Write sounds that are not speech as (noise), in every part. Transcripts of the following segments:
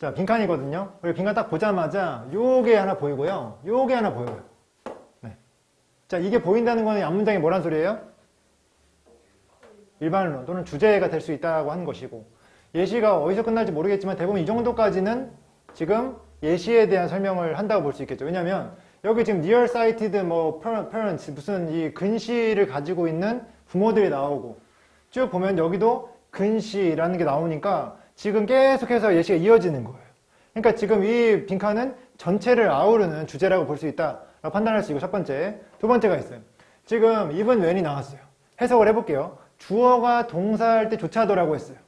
자, 빈칸이거든요. 우리 빈칸 딱 보자마자 요게 하나 보이고요. 요게 하나 보여요. 네. 자, 이게 보인다는 거는 앞문장이 뭐란 소리예요? 일반론 또는 주제가 될 수 있다고 하는 것이고 예시가 어디서 끝날지 모르겠지만 대부분 이 정도까지는 지금 예시에 대한 설명을 한다고 볼 수 있겠죠. 왜냐하면 여기 지금 near sighted 뭐 parents 무슨 이 근시를 가지고 있는 부모들이 나오고 쭉 보면 여기도 근시라는 게 나오니까 지금 계속해서 예시가 이어지는 거예요. 그러니까 지금 이 빈칸은 전체를 아우르는 주제라고 볼 수 있다라고 판단할 수 있고 첫 번째. 두 번째가 있어요. 지금 even when이 나왔어요. 해석을 해볼게요. 주어가 동사할 때 조차도라고 했어요.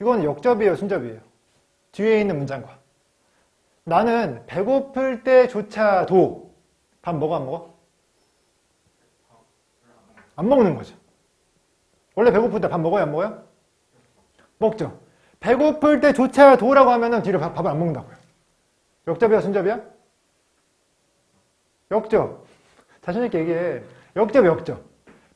이건 역접이에요, 순접이에요. 뒤에 있는 문장과. 나는 배고플 때조차도 밥 먹어, 안 먹어? 안 먹는 거죠. 원래 배고플 때 밥 먹어요, 안 먹어요? 먹죠. 배고플 때 조차도라고 하면은 뒤로 밥, 밥을 안 먹는다고요. 역접이야, 순접이야? 역접. 자신있게 얘기해. 역접, 역접.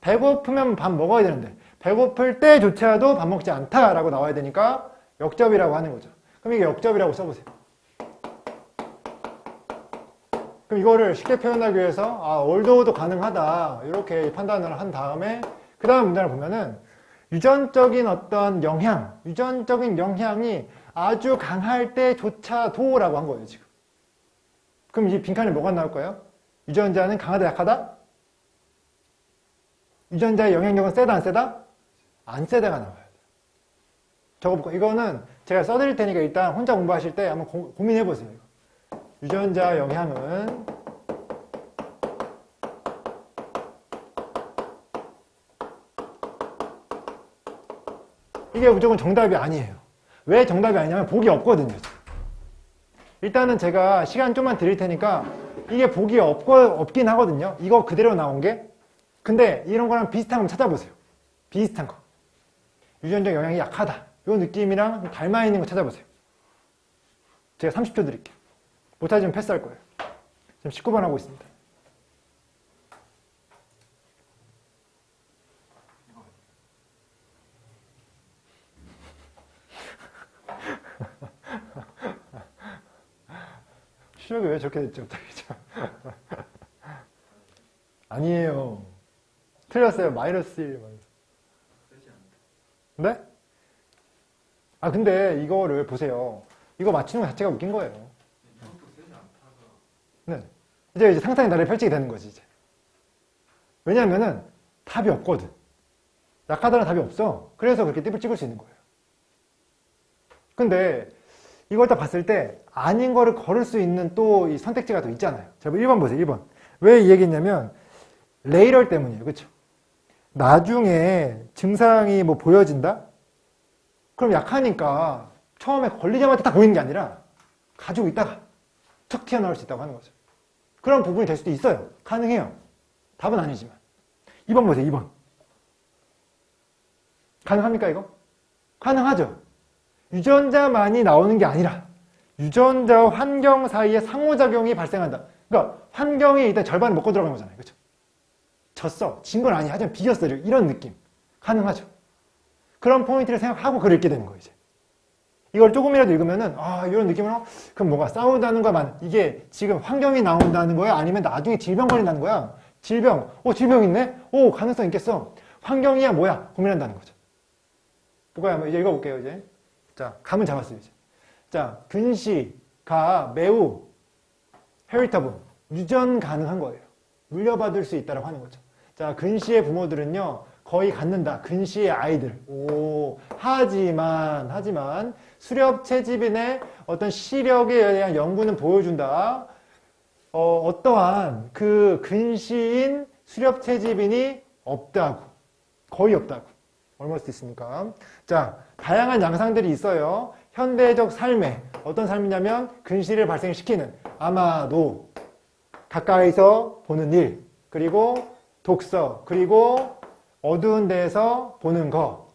배고프면 밥 먹어야 되는데 배고플 때 조차도 밥 먹지 않다라고 나와야 되니까 역접이라고 하는 거죠. 그럼 이게 역접이라고 써보세요. 그럼 이거를 쉽게 표현하기 위해서 아, 올도도 가능하다 이렇게 판단을 한 다음에 그 다음 문장을 보면은 유전적인 어떤 영향, 유전적인 영향이 아주 강할 때조차도 라고 한 거예요 지금. 그럼 이 빈칸에 뭐가 나올 거예요? 유전자는 강하다 약하다? 유전자의 영향력은 세다 안 세다? 안 세다가 나와요. 적어볼까? 이거는 제가 써드릴 테니까 일단 혼자 공부하실 때 한번 고, 민해 보세요. 유전자 영향은 이게 무조건 정답이 아니에요. 왜 정답이 아니냐면 복이 없거든요. 일단은 제가 시간 좀만 드릴 테니까 이게 복이 없고, 없긴 하거든요. 이거 그대로 나온 게 근데 이런 거랑 비슷한 거 찾아보세요. 비슷한 거. 유전적 영향이 약하다. 이 느낌이랑 닮아 있는 거 찾아보세요. 제가 30초 드릴게요. 못 찾으면 패스할 거예요. 지금 19번 하고 있습니다. 시력이 왜 저렇게 됐죠? (laughs) 아니에요. 틀렸어요. 마이너스 1. 네? 아, 근데 이거를 보세요. 이거 맞추는 것 자체가 웃긴 거예요. 네. 이제, 이제 상상의 나를 펼치게 되는 거지, 이제. 왜냐면은 답이 없거든. 약하다는 답이 없어. 그래서 그렇게 띠을 찍을 수 있는 거예요. 근데 이걸 딱 봤을 때 아닌 거를 걸을 수 있는 또 이 선택지가 또 있잖아요. 자, 1번 보세요, 1번. 왜 이 얘기했냐면 레이럴 때문이에요. 그렇죠? 나중에 증상이 뭐 보여진다? 그럼 약하니까 처음에 걸리자마자 딱 보이는 게 아니라 가지고 있다가 툭 튀어나올 수 있다고 하는 거죠. 그런 부분이 될 수도 있어요. 가능해요. 답은 아니지만. 2번 보세요. 2번. 가능합니까 이거? 가능하죠. 유전자만이 나오는 게 아니라 유전자와 환경 사이에 상호작용이 발생한다. 그러니까 환경이 일단 절반을 먹고 들어간 거잖아요. 그렇죠? 졌어. 진 건 아니야. 하지만 비겼어. 이런 느낌. 가능하죠. 그런 포인트를 생각하고 글을 읽게 되는 거예요, 이제. 이걸 조금이라도 읽으면은, 아, 이런 느낌으로, 그럼 뭔가 싸운다는 거만, 이게 지금 환경이 나온다는 거야? 아니면 나중에 질병 걸린다는 거야? 질병. 어, 질병 있네? 오, 가능성 있겠어. 환경이야, 뭐야? 고민한다는 거죠. 뭐가 한번 이제 읽어볼게요, 이제. 자, 감은 잡았어요, 이제. 자, 근시가 매우 헤리터블, 유전 가능한 거예요. 물려받을 수 있다고 하는 거죠. 자, 근시의 부모들은요, 거의 갖는다. 근시의 아이들. 오, 하지만, 하지만, 수렵 채집인의 어떤 시력에 대한 연구는 보여준다. 어, 어떠한 그 근시인 수렵 채집인이 없다고. 거의 없다고. 얼마나 수 있습니까? 자, 다양한 양상들이 있어요. 현대적 삶에 어떤 삶이냐면 근시를 발생시키는 아마도 가까이서 보는 일, 그리고 독서, 그리고 어두운 데에서 보는 거.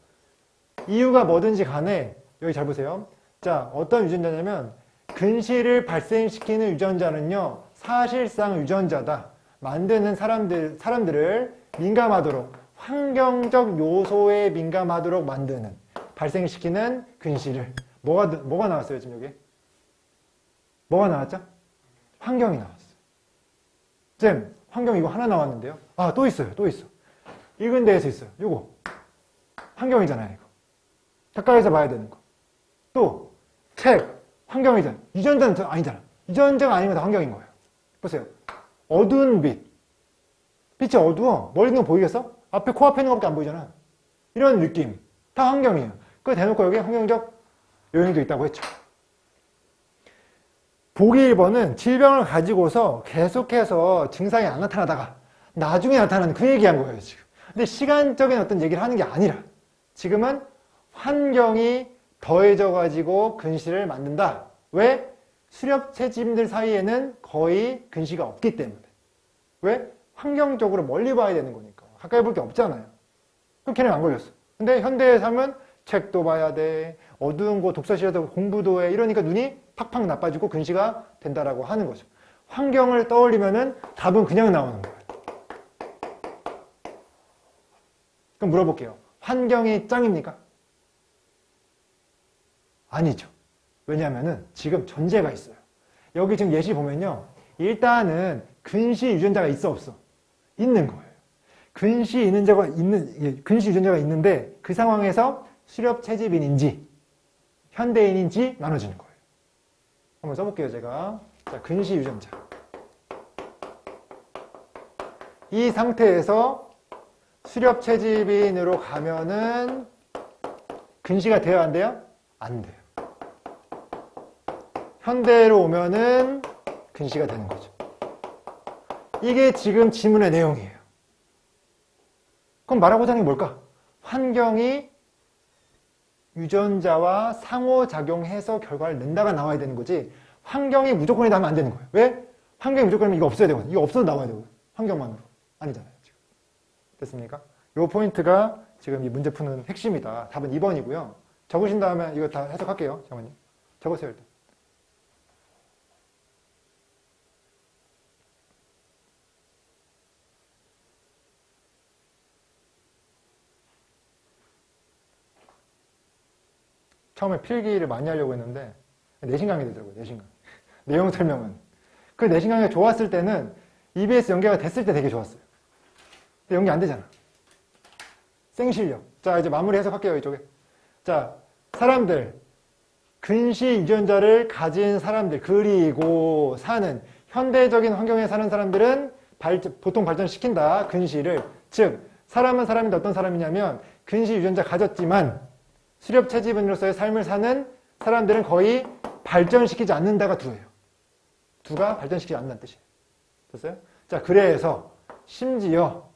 이유가 뭐든지 간에 여기 잘 보세요. 자, 어떤 유전자냐면 근시를 발생시키는 유전자는요. 사실상 유전자다. 만드는 사람들 사람들을 민감하도록 환경적 요소에 민감하도록 만드는 발생시키는 근시를 뭐가, 뭐가 나왔어요, 지금 여기? 뭐가 나왔죠? 환경이 나왔어요. 쌤, 환경 이거 하나 나왔는데요. 아, 또 있어요. 또 있어. 읽은 데에서 있어요. 요거. 환경이잖아요, 이거. 가까이서 봐야 되는 거. 또, 책, 환경이잖아. 유전자는 저- 아니잖아. 유전자가 아니면 다 환경인 거예요. 보세요. 어두운 빛. 빛이 어두워. 멀리 있는 거 보이겠어? 앞에 코앞에 있는 것밖에 안 보이잖아. 이런 느낌. 다 환경이에요. 그거 대놓고 여기 환경적 요인도 있다고 했죠. 보기 1번은 질병을 가지고서 계속해서 증상이 안 나타나다가 나중에 나타나는 그 얘기한 거예요, 지금. 근데 시간적인 어떤 얘기를 하는 게 아니라 지금은 환경이 더해져 가지고 근시를 만든다. 왜? 수렵체질들 사이에는 거의 근시가 없기 때문에. 왜? 환경적으로 멀리 봐야 되는 거니까. 가까이 볼 게 없잖아요. 그럼 걔는 안 걸렸어. 근데 현대에 살면 책도 봐야 돼. 어두운 곳 독서실에서 공부도 해. 이러니까 눈이 팍팍 나빠지고 근시가 된다라고 하는 거죠. 환경을 떠올리면은 답은 그냥 나오는 거예요. 그럼 물어볼게요. 환경이 짱입니까? 아니죠. 왜냐하면은 지금 전제가 있어요. 여기 지금 예시 보면요. 일단은 근시 유전자가 있어 없어? 있는 거예요. 근시 유전자가 있는 예, 근시 유전자가 있는데 그 상황에서 수렵 채집인인지 현대인인지 나눠지는 거예요. 한번 써볼게요, 제가. 자, 근시 유전자. 이 상태에서 수렵 채집인으로 가면은 근시가 돼요, 안 돼요? 안 돼요. 현대로 오면은 근시가 되는 거죠. 이게 지금 지문의 내용이에요. 그럼 말하고자 하는 게 뭘까? 환경이 유전자와 상호작용해서 결과를 낸다가 나와야 되는 거지 환경이 무조건이다 하면 안 되는 거예요. 왜? 환경이 무조건이면 이거 없어야 되거든요. 이거 없어도 나와야 되거든요. 환경만으로. 아니잖아요. 지금. 됐습니까? 이 포인트가 지금 이 문제 푸는 핵심이다. 답은 2번이고요. 적으신 다음에 이거 다 해석할게요. 장관님. 적으세요 일단. 처음에 필기를 많이 하려고 했는데 내신 강의 되더라고요. 내신 강의. (laughs) 내용 설명은. 그 내신 강의가 좋았을 때는 EBS 연계가 됐을 때 되게 좋았어요. 근데 연계 안 되잖아. 생실력. 자, 이제 마무리 해석할게요, 이쪽에. 자, 사람들. 근시 유전자를 가진 사람들, 그리고 사는, 현대적인 환경에 사는 사람들은 발, 보통 발전시킨다. 근시를. 즉, 사람은 사람인데 어떤 사람이냐면, 근시 유전자 가졌지만, 수렵 채집인으로서의 삶을 사는 사람들은 거의 발전시키지 않는다가 두예요. 두가 발전시키지 않는다는 뜻이에요. 됐어요? 자, 그래서 심지어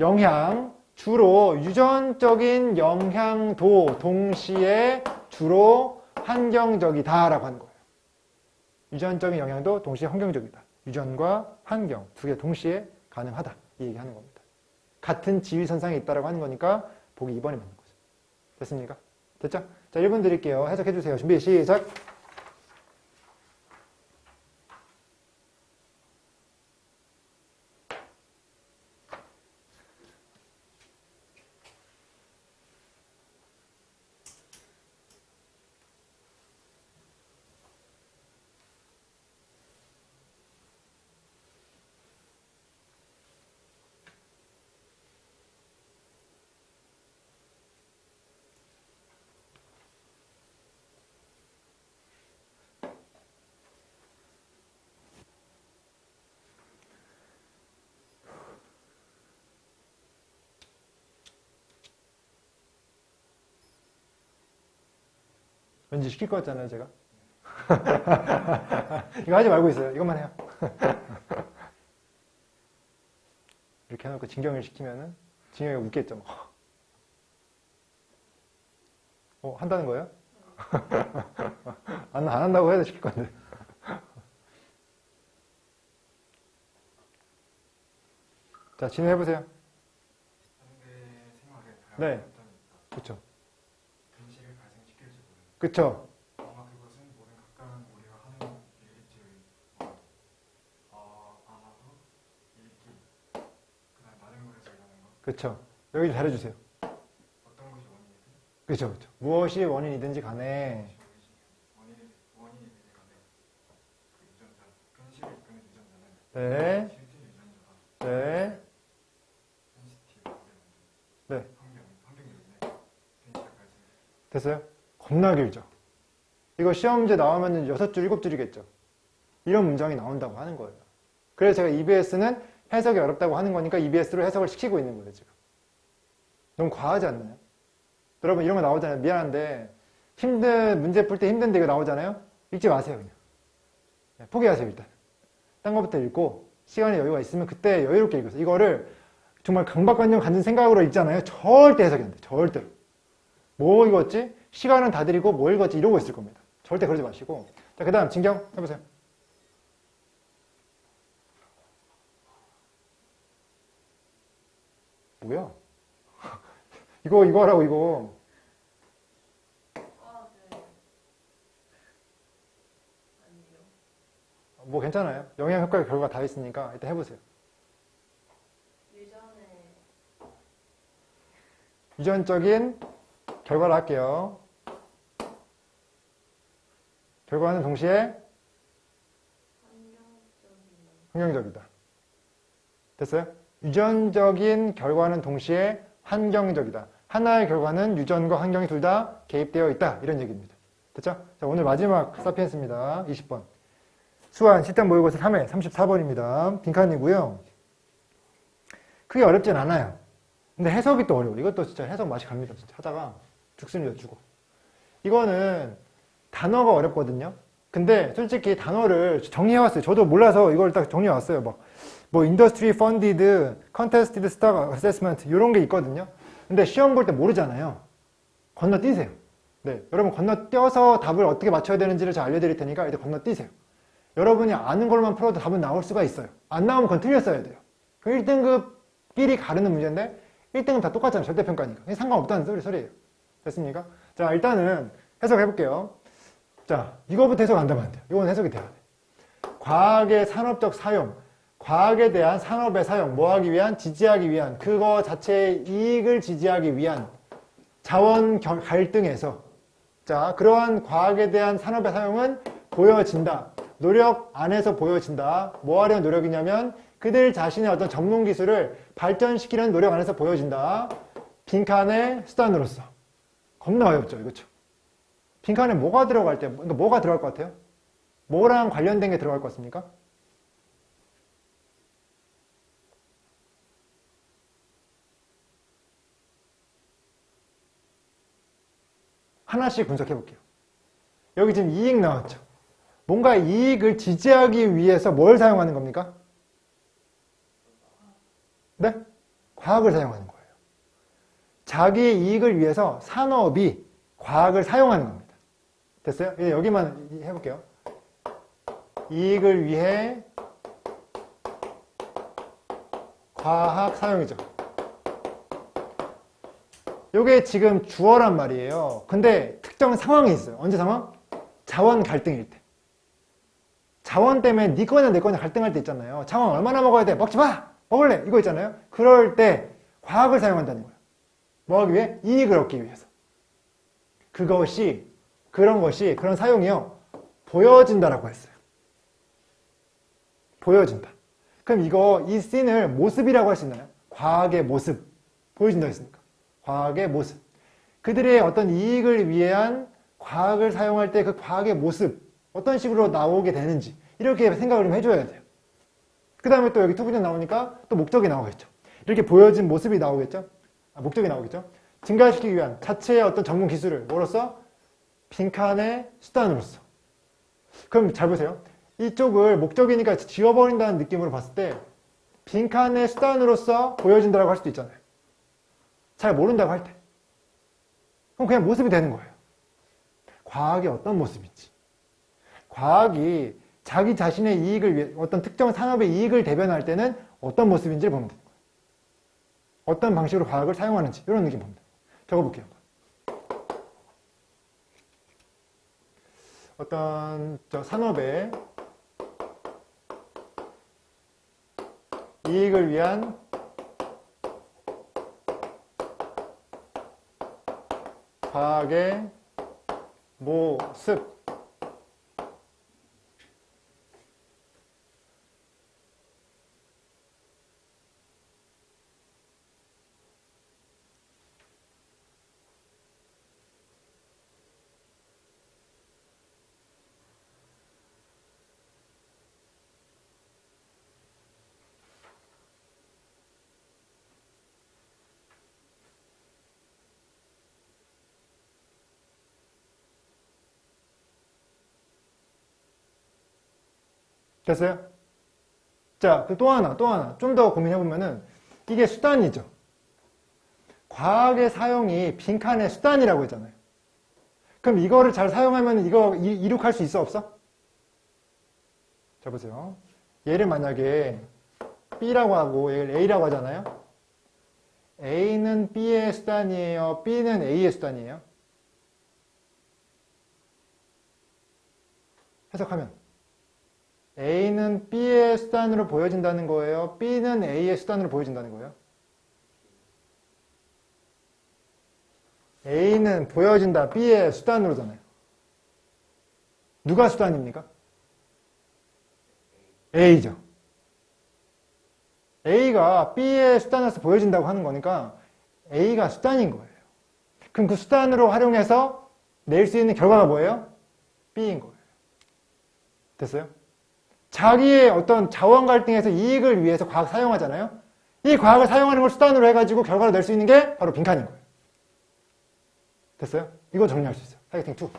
영향, 주로 유전적인 영향도 동시에 주로 환경적이다라고 하는 거예요. 유전적인 영향도 동시에 환경적이다. 유전과 환경 두 개 동시에 가능하다. 이 얘기하는 겁니다. 같은 지위선상에 있다라고 하는 거니까 보기 2번이 맞는 거죠. 됐습니까? 됐죠? 자, 1분 드릴게요. 해석해 주세요. 준비 시작. 왠지 시킬 것 같잖아요, 제가. (laughs) 이거 하지 말고 있어요. 이것만 해요. (laughs) 이렇게 해놓고 진경을 시키면은 진경이가 웃겠죠. 막. 어, 한다는 거예요? (laughs) 안, 안 한다고 해도 시킬 건데. 자, 진행해보세요. 네. 근 그쵸? 아마 그것은 모든 각각은 우리가 하는 일일지의 어, 아마도 일기 그다음 많은 것에서 일하는 것 그쵸? 여기 잘해주세요. 어떤 것이 원인이든 그쵸, 그쵸. 무엇이 원인이든지 간에 원인 원인이든지 간에 그 유전자 근실을 이끄는 유전자는 네, 네. 네. 됐어요? 겁나 길죠? 이거 시험제 나오면 여섯 줄, 일곱 줄이겠죠? 이런 문장이 나온다고 하는 거예요. 그래서 제가 EBS는 해석이 어렵다고 하는 거니까 EBS로 해석을 시키고 있는 거예요, 지금. 너무 과하지 않나요? 여러분, 이런 거 나오잖아요. 미안한데, 힘든, 문제 풀 때 힘든데 이거 나오잖아요? 읽지 마세요, 그냥. 네, 포기하세요, 일단. 딴 거부터 읽고, 시간에 여유가 있으면 그때 여유롭게 읽으세요. 이거를 정말 강박관념 갖는 생각으로 읽잖아요? 절대 해석이 안 돼, 절대로. 뭐 읽었지? 시간은 다 드리고 뭐 읽었지? 이러고 있을 겁니다. 절대 그러지 마시고. 자, 그 다음, 진경 해보세요. 뭐야? (laughs) 이거, 이거 하라고, 이거. 뭐 괜찮아요. 영양 효과 결과 다 있으니까 일단 해보세요. 유전에 유전적인 결과를 할게요. 결과는 동시에 환경적이다. 됐어요? 유전적인 결과는 동시에 환경적이다. 하나의 결과는 유전과 환경이 둘 다 개입되어 있다. 이런 얘기입니다. 됐죠? 자, 오늘 마지막 사피엔스입니다. 20번. 수완 시탄 모의고사 3회 34번입니다. 빈칸이고요. 크게 어렵진 않아요. 근데 해석이 또 어려워. 이것도 진짜 해석 맛이 갑니다. 진짜 하다가 죽순이 여쭈고. 이거는 단어가 어렵거든요. 근데 솔직히 단어를 정리해왔어요. 저도 몰라서 이걸 딱 정리해왔어요. 막, 뭐, 인더스트리 펀디드, 컨테스티드 스타 어세스먼트, 이런 게 있거든요. 근데 시험 볼 때 모르잖아요. 건너뛰세요. 네. 여러분 건너뛰어서 답을 어떻게 맞춰야 되는지를 제가 알려드릴 테니까 일단 건너뛰세요. 여러분이 아는 걸만 풀어도 답은 나올 수가 있어요. 안 나오면 그건 틀렸어야 돼요. 그 1등급끼리 가르는 문제인데 1등급 다 똑같잖아요. 절대평가니까. 상관없다는 소리, 소리예요. 됐습니까? 자, 일단은 해석해 볼게요. 자, 이거부터 해석 안 되면 안 돼요. 이건 해석이 돼야 돼. 과학의 산업적 사용, 과학에 대한 산업의 사용, 뭐 하기 위한? 지지하기 위한, 그거 자체의 이익을 지지하기 위한 자원 결- 갈등에서 자, 그러한 과학에 대한 산업의 사용은 보여진다. 노력 안에서 보여진다. 뭐 하려는 노력이냐면 그들 자신의 어떤 전문 기술을 발전시키려는 노력 안에서 보여진다. 빈칸의 수단으로서. 겁나 어렵죠, 그렇죠? 빈칸에 뭐가 들어갈 때, 그러니까 뭐가 들어갈 것 같아요? 뭐랑 관련된 게 들어갈 것 같습니까? 하나씩 분석해 볼게요. 여기 지금 이익 나왔죠. 뭔가 이익을 지지하기 위해서 뭘 사용하는 겁니까? 네? 과학을 사용하는 거예요. 자기 이익을 위해서 산업이 과학을 사용하는 겁니다. 됐어요? 이제 여기만 해볼게요. 이익을 위해 과학 사용이죠. 요게 지금 주어란 말이에요. 근데 특정 상황이 있어요. 언제 상황? 자원 갈등일 때. 자원 때문에 네 거냐 내 거냐 갈등할 때 있잖아요. 자원 얼마나 먹어야 돼? 먹지 마! 먹을래! 이거 있잖아요. 그럴 때 과학을 사용한다는 거예요. 뭐 하기 위해? 이익을 얻기 위해서. 그것이, 그런 것이, 그런 사용이요. 보여진다라고 했어요. 보여진다. 그럼 이거, 이 씬을 모습이라고 할 수 있나요? 과학의 모습. 보여진다 했으니까. 과학의 모습. 그들의 어떤 이익을 위한 과학을 사용할 때 그 과학의 모습, 어떤 식으로 나오게 되는지, 이렇게 생각을 좀 해줘야 돼요. 그 다음에 또 여기 투부전 나오니까 또 목적이 나오겠죠. 이렇게 보여진 모습이 나오겠죠. 아, 목적이 나오겠죠. 증가시키기 위한 자체의 어떤 전문 기술을 뭐로써? 빈칸의 수단으로서. 그럼 잘 보세요. 이쪽을 목적이니까 지워버린다는 느낌으로 봤을 때 빈칸의 수단으로서 보여진다고 할 수도 있잖아요. 잘 모른다고 할 때. 그럼 그냥 모습이 되는 거예요. 과학이 어떤 모습인지. 과학이 자기 자신의 이익을 위해 어떤 특정 산업의 이익을 대변할 때는 어떤 모습인지를 보면 돼요. 어떤 방식으로 과학을 사용하는지 이런 느낌 봅니다. 적어볼게요. 어떤 저 산업의 이익을 위한 과학의 모습 됐어요? 자, 그또 하나, 또 하나. 좀 더 고민해보면은, 이게 수단이죠. 과학의 사용이 빈칸의 수단이라고 했잖아요. 그럼 이거를 잘 사용하면 이거 이- 이룩할 수 있어, 없어? 자, 보세요. 얘를 만약에 B라고 하고 얘를 A라고 하잖아요. A는 B의 수단이에요. B는 A의 수단이에요. 해석하면 A는 B의 수단으로 보여진다는 거예요. B는 A의 수단으로 보여진다는 거예요. A는 보여진다. B의 수단으로잖아요. 누가 수단입니까? A죠. A가 B의 수단에서 보여진다고 하는 거니까 A가 수단인 거예요. 그럼 그 수단으로 활용해서 낼 수 있는 결과가 뭐예요? B인 거예요. 됐어요? 자기의 어떤 자원 갈등에서 이익을 위해서 과학 사용하잖아요? 이 과학을 사용하는 걸 수단으로 해가지고 결과를 낼 수 있는 게 바로 빈칸인 거예요. 됐어요? 이거 정리할 수 있어요. 타겟팅 2.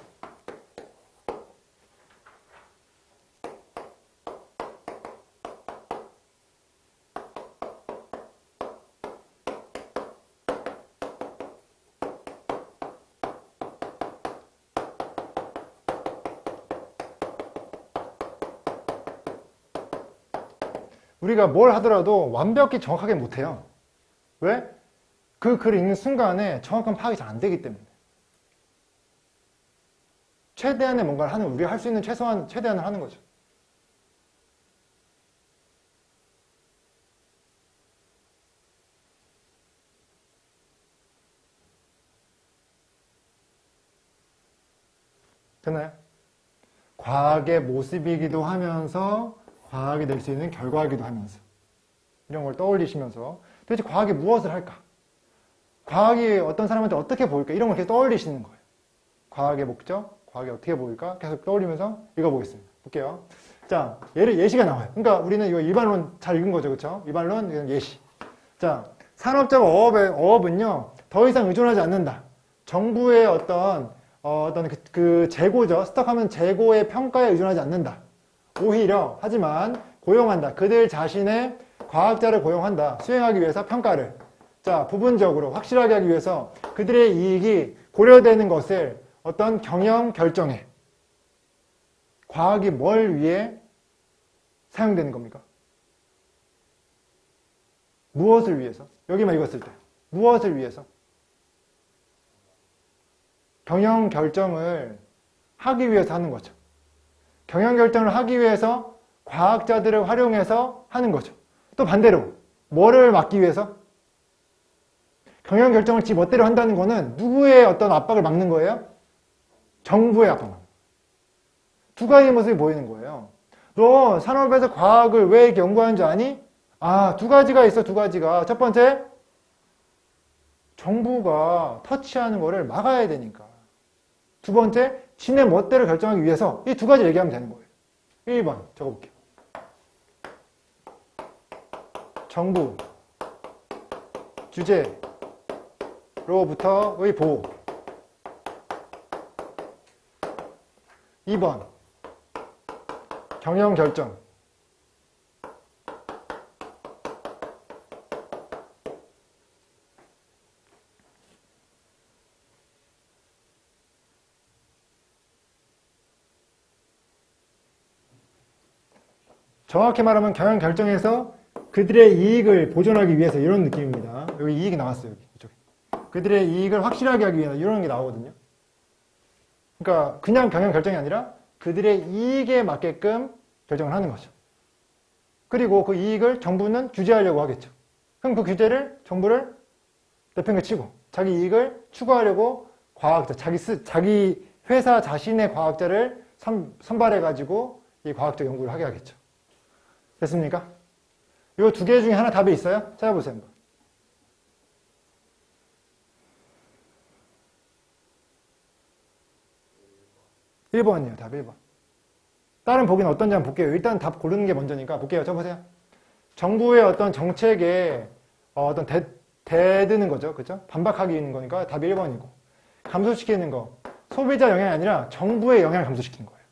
우리가 뭘 하더라도 완벽히 정확하게 못해요. 왜? 그 글을 읽는 순간에 정확한 파악이 잘 안 되기 때문에. 최대한의 뭔가를 하는, 우리가 할 수 있는 최소한, 최대한을 하는 거죠. 됐나요? 과학의 모습이기도 하면서 과학이 될 수 있는 결과이기도 하면서 이런 걸 떠올리시면서 도대체 과학이 무엇을 할까? 과학이 어떤 사람한테 어떻게 보일까? 이런 걸 계속 떠올리시는 거예요. 과학의 목적, 과학이 어떻게 보일까? 계속 떠올리면서 읽어보겠습니다. 볼게요. 자, 예를, 예시가 나와요. 그러니까 우리는 이거 일반론 잘 읽은 거죠. 그렇죠? 일반론, 예시. 자, 산업적 어업의, 어업은요, 더 이상 의존하지 않는다. 정부의 어떤, 어, 어떤 그, 그 재고죠. 스톡하면 재고의 평가에 의존하지 않는다. 오히려, 하지만, 고용한다. 그들 자신의 과학자를 고용한다. 수행하기 위해서 평가를. 자, 부분적으로 확실하게 하기 위해서 그들의 이익이 고려되는 것을 어떤 경영 결정에 과학이 뭘 위해 사용되는 겁니까? 무엇을 위해서? 여기만 읽었을 때. 무엇을 위해서? 경영 결정을 하기 위해서 하는 거죠. 경영 결정을 하기 위해서 과학자들을 활용해서 하는 거죠. 또 반대로 뭐를 막기 위해서? 경영 결정을 지 멋대로 한다는 거는 누구의 어떤 압박을 막는 거예요? 정부의 압박. 두 가지 모습이 보이는 거예요. 너 산업에서 과학을 왜 이렇게 연구하는 줄 아니? 아, 두 가지가 있어, 두 가지가. 첫 번째, 정부가 터치하는 거를 막아야 되니까. 두 번째, 지네 멋대로 결정하기 위해서 이 두 가지 얘기하면 되는 거예요. 1번 적어볼게요. 정부, 주제로부터의 보호. 2번 경영 결정. 정확히 말하면 경영 결정에서 그들의 이익을 보존하기 위해서 이런 느낌입니다. 여기 이익이 나왔어요. 여기 이쪽에. 그들의 이익을 확실하게 하기 위해서 이런 게 나오거든요. 그러니까 그냥 경영 결정이 아니라 그들의 이익에 맞게끔 결정을 하는 거죠. 그리고 그 이익을 정부는 규제하려고 하겠죠. 그럼 그 규제를 정부를 내팽개치고 자기 이익을 추구하려고 과학자, 자기 스, 자기 회사 자신의 과학자를 선, 선발해가지고 이 과학적 연구를 하게 하겠죠. 됐습니까? 이두개 중에 하나 답이 있어요? 찾아보세요. 한번. 1번이에요. 답 1번. 다른 보기는 어떤지 한번 볼게요. 일단 답 고르는 게 먼저니까 볼게요. 쳐보세요. 정부의 어떤 정책에 어, 어떤 대, 대드는 거죠. 그죠? 반박하기 있는 거니까 답이 1번이고. 감소시키는 거. 소비자 영향이 아니라 정부의 영향을 감소시키는 거예요.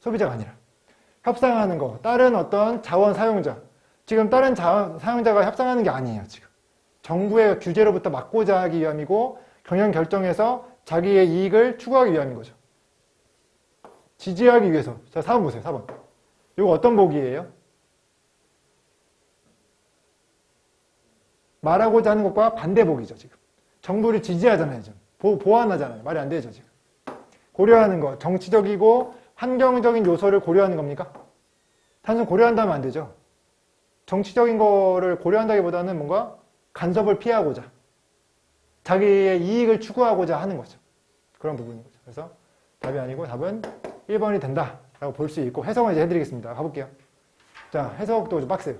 소비자가 아니라. 협상하는 거, 다른 어떤 자원 사용자. 지금 다른 자원 사용자가 협상하는 게 아니에요, 지금. 정부의 규제로부터 막고자 하기 위함이고, 경영 결정에서 자기의 이익을 추구하기 위함인 거죠. 지지하기 위해서. 자, 4번 보세요, 4번. 이거 어떤 복이에요? 말하고자 하는 것과 반대복이죠, 지금. 정부를 지지하잖아요, 지금. 보, 보완하잖아요. 말이 안 되죠, 지금. 고려하는 거, 정치적이고 환경적인 요소를 고려하는 겁니까? 단순 고려한다면 안 되죠. 정치적인 거를 고려한다기보다는 뭔가 간섭을 피하고자, 자기의 이익을 추구하고자 하는 거죠. 그런 부분인 거죠. 그래서 답이 아니고 답은 1번이 된다라고 볼 수 있고 해석은 이제 해드리겠습니다. 가볼게요. 자, 해석도 좀 빡세요.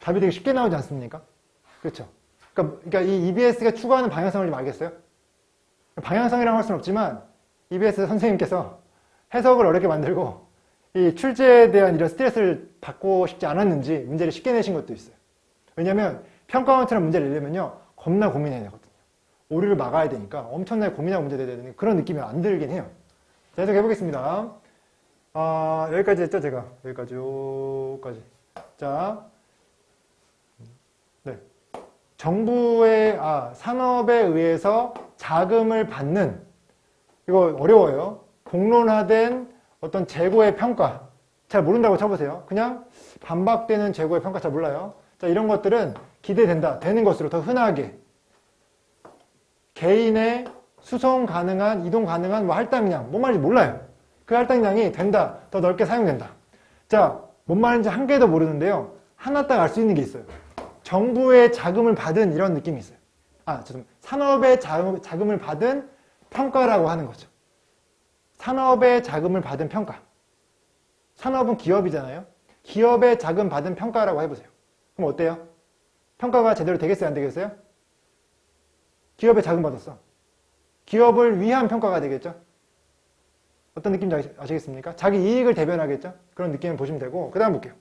답이 되게 쉽게 나오지 않습니까? 그렇죠? 그러니까, 그러니까 이 EBS가 추구하는 방향성을 좀 알겠어요? 방향성이라고 할 수는 없지만 EBS 선생님께서 해석을 어렵게 만들고 이 출제에 대한 이런 스트레스를 받고 싶지 않았는지 문제를 쉽게 내신 것도 있어요. 왜냐하면 평가원처럼 문제를 내려면요 겁나 고민해야 되거든요. 오류를 막아야 되니까 엄청나게 고민하고 문제 내야 되는 그런 느낌이 안 들긴 해요. 자, 해석해 보겠습니다. 아, 여기까지 했죠, 제가. 여기까지, 요까지. 자, 네. 정부의, 아, 산업에 의해서 자금을 받는, 이거 어려워요. 공론화된 어떤 재고의 평가. 잘 모른다고 쳐보세요. 그냥 반박되는 재고의 평가 잘 몰라요. 자, 이런 것들은 기대된다. 되는 것으로 더 흔하게. 개인의 수송 가능한, 이동 가능한 뭐 할당량. 뭔 말인지 몰라요. 그 할당량이 된다. 더 넓게 사용된다. 자, 뭔 말인지 한 개도 모르는데요. 하나 딱 알 수 있는 게 있어요. 정부의 자금을 받은 이런 느낌이 있어요. 아, 죄송합니다. 산업의 자금, 자금 을 받은 평가라고 하는 거죠. 산업의 자금을 받은 평가. 산업은 기업이잖아요. 기업의 자금 받은 평가라고 해보세요. 그럼 어때요? 평가가 제대로 되겠어요? 안 되겠어요? 기업의 자금 받았어. 기업을 위한 평가가 되겠죠? 어떤 느낌인지 아시- 아시겠습니까? 자기 이익을 대변하겠죠? 그런 느낌을 보시면 되고, 그 다음 볼게요.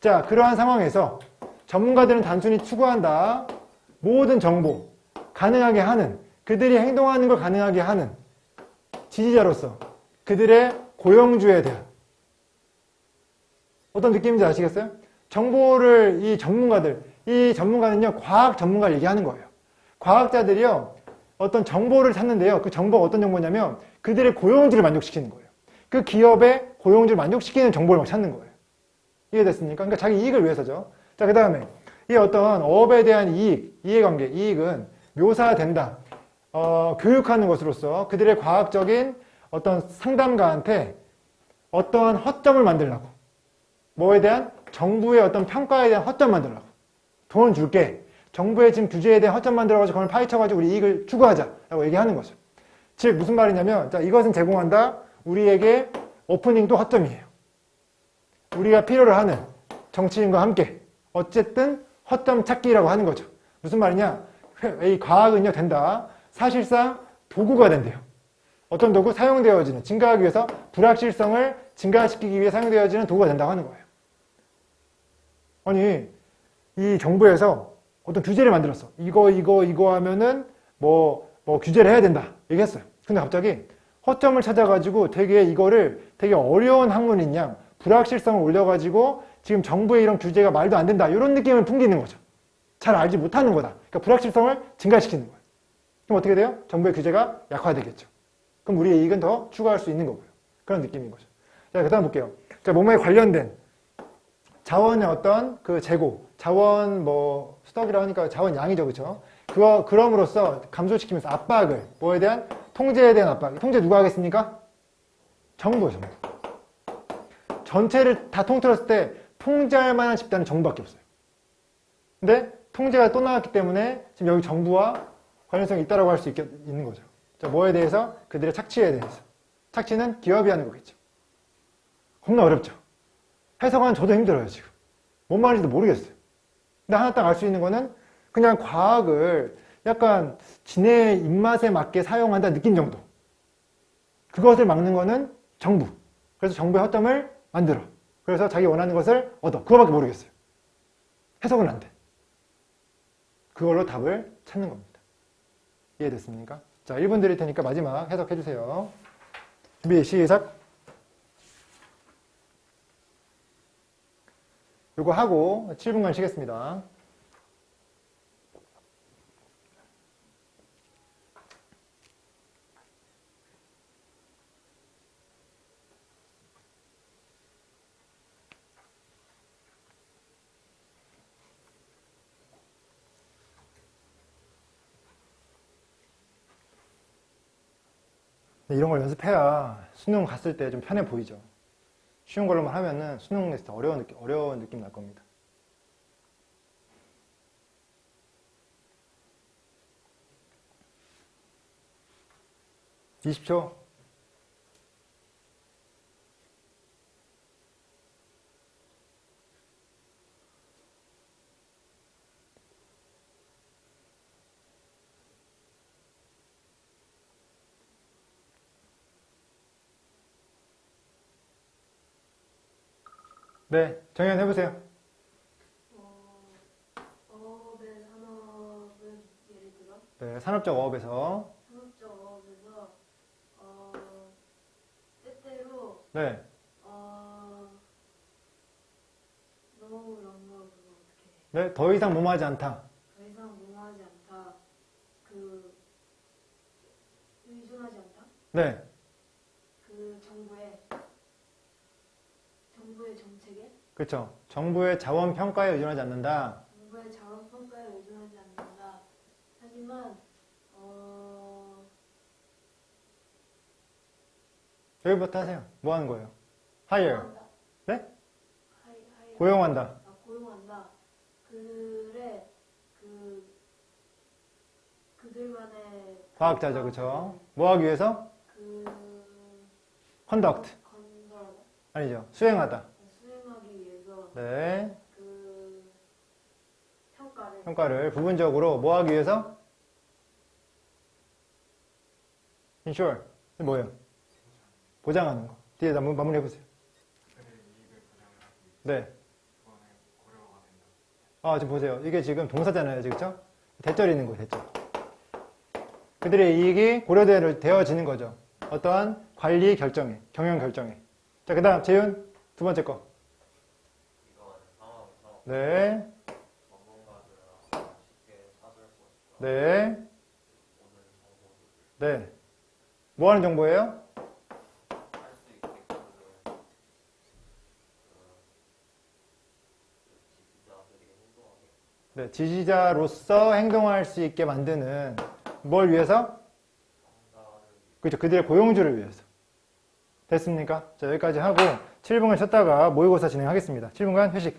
자, 그러한 상황에서 전문가들은 단순히 추구한다. 모든 정보, 가능하게 하는, 그들이 행동하는 걸 가능하게 하는 지지자로서 그들의 고용주에 대한 어떤 느낌인지 아시겠어요? 정보를 이 전문가들, 이 전문가는요, 과학 전문가를 얘기하는 거예요. 과학자들이요, 어떤 정보를 찾는데요. 그 정보가 어떤 정보냐면 그들의 고용주를 만족시키는 거예요. 그 기업의 고용주를 만족시키는 정보를 막 찾는 거예요. 이해됐습니까? 그러니까 자기 이익을 위해서죠. 자, 그 다음에 이 어떤 업에 대한 이익, 이해관계, 이익은 묘사된다. 어, 교육하는 것으로서 그들의 과학적인 어떤 상담가한테 어떠한 허점을 만들라고. 뭐에 대한? 정부의 어떤 평가에 대한 허점 만들라고. 돈 줄게. 정부의 지금 규제에 대한 허점 만들어가지고 그걸 파헤쳐가지고 우리 이익을 추구하자라고 얘기하는 거죠. 즉 무슨 말이냐면 자 이것은 제공한다. 우리에게 오프닝도 허점이에요. 우리가 필요로 하는 정치인과 함께 어쨌든 허점 찾기라고 하는 거죠. 무슨 말이냐? 이 과학은요 된다. 사실상 도구가 된대요. 어떤 도구? 사용되어지는 증가하기 위해서 불확실성을 증가시키기 위해 사용되어지는 도구가 된다고 하는 거예요. 아니 이 정부에서 어떤 규제를 만들었어. 이거 이거 이거 하면은 뭐, 뭐 규제를 해야 된다. 얘기했어요. 근데 갑자기 허점을 찾아가지고 되게 이거를 되게 어려운 학문인 양 불확실성을 올려가지고 지금 정부의 이런 규제가 말도 안 된다. 이런 느낌을 풍기는 거죠. 잘 알지 못하는 거다. 그러니까 불확실성을 증가시키는 거예요. 그럼 어떻게 돼요? 정부의 규제가 약화되겠죠. 그럼 우리의 이익은 더 추가할 수 있는 거고요. 그런 느낌인 거죠. 자, 그 다음 볼게요. 자, 몸에 관련된 자원의 어떤 그 재고, 자원 뭐 스톡이라고 하니까 자원 양이죠, 그렇죠? 그거 그럼으로써 감소시키면서 압박을 뭐에 대한 통제에 대한 압박. 통제 누가 하겠습니까? 정부요, 정부. 전체를 다 통틀었을 때 통제할 만한 집단은 정부밖에 없어요. 근데 통제가 또 나왔기 때문에 지금 여기 정부와 관련성이 있다라고 할수 있는 거죠. 자, 뭐에 대해서? 그들의 착취에 대해서. 착취는 기업이 하는 거겠죠. 겁나 어렵죠. 해석하는 저도 힘들어요, 지금. 뭔 말인지도 모르겠어요. 근데 하나 딱 알 수 있는 거는 그냥 과학을 약간 지네 입맛에 맞게 사용한다 느낀 정도. 그것을 막는 거는 정부. 그래서 정부의 허점을 만들어. 그래서 자기 원하는 것을 얻어. 그거밖에 모르겠어요. 해석은 안 돼. 그걸로 답을 찾는 겁니다. 이해됐습니까? 자, 1분 드릴 테니까 마지막 해석해 주세요. 준비, 시작. 요거 하고 7분간 쉬겠습니다. 이런 걸 연습해야 수능 갔을 때 좀 편해 보이죠. 쉬운 걸로만 하면은 수능 냈을 때 어려운 느낌, 어려운 느낌 날 겁니다. (20초) 네 정연 해보세요 어, 산업은 예를 들어 네 산업적 어업에서 산업적 어업에서 어, 때때로 네 어, 너무 그거 어떻게 해? 네, 더 이상 무모하지 않다. 더 이상 무모하지 않다. 그 의존하지 않다. 네, 그 정부의 정책에 그렇죠. 정부의 자원 평가에 의존하지 않는다. 정부의 자원 평가에 의존하지 않는다. 하지만 어, 여기부터 하세요. 뭐 하는 거예요? hire. 고용한다. 네? 하이, 하이, 고용한다. 아, 고용한다. 그들의 그 그들만의 과학자죠, 그렇죠. 뭐 하기 위해서? 그. 건설 아니죠. 수행하다. 네, 그 평가를 평가를 부분적으로 뭐 하기 위해서? ensure. 뭐예요? 보장하는 거. 뒤에 마무- 마무리 해 보세요. 그들의 이익을 보장하기 위해 네. 아, 지금 보세요. 이게 지금 동사잖아요. 그렇죠? 대절이 있는 거예요, 대절. 그들의 이익이 고려되어지는 거죠. 어떠한 관리 결정에, 경영 결정에. 자, 그 다음, 재윤, 두 번째 거. 네, 네, 네. 뭐 하는 정보예요? 네, 지지자로서 행동할 수 있게 만드는 뭘 위해서? 그렇죠. 그들의 고용주를 위해서. 됐습니까? 자, 여기까지 하고 7분간 쉬었다가 모의고사 진행하겠습니다. 7분간 휴식.